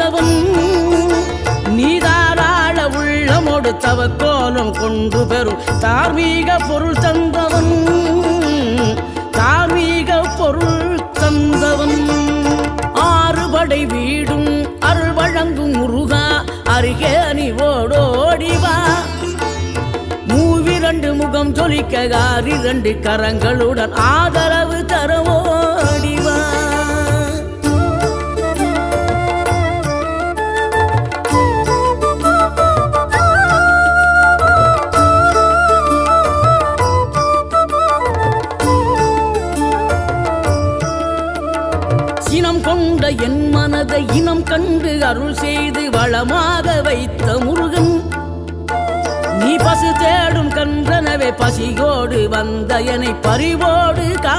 கொடுத்தவன் நீதாராள உள்ளமோடு தவக்கோலம் கொண்டு பெறும். தார்மீக பொருள் தந்தவன். தார்மீக பொருள் தந்தவன். ஆறுபடை வீடும் அருள் வழங்கும் முருகா அருகே அணிவோடோடிவா மூவிரண்டு முகம் ஜொலிக்க ஆறிரண்டு கரங்களுடன் ஆதர இனம் கொண்ட என் மனதை இனம் கண்டு அருள் செய்து வளமாக வைத்த முருகன். நீ பசு தேடும் கன்றனவே பசியோடு வந்த என்னை பறிவோடு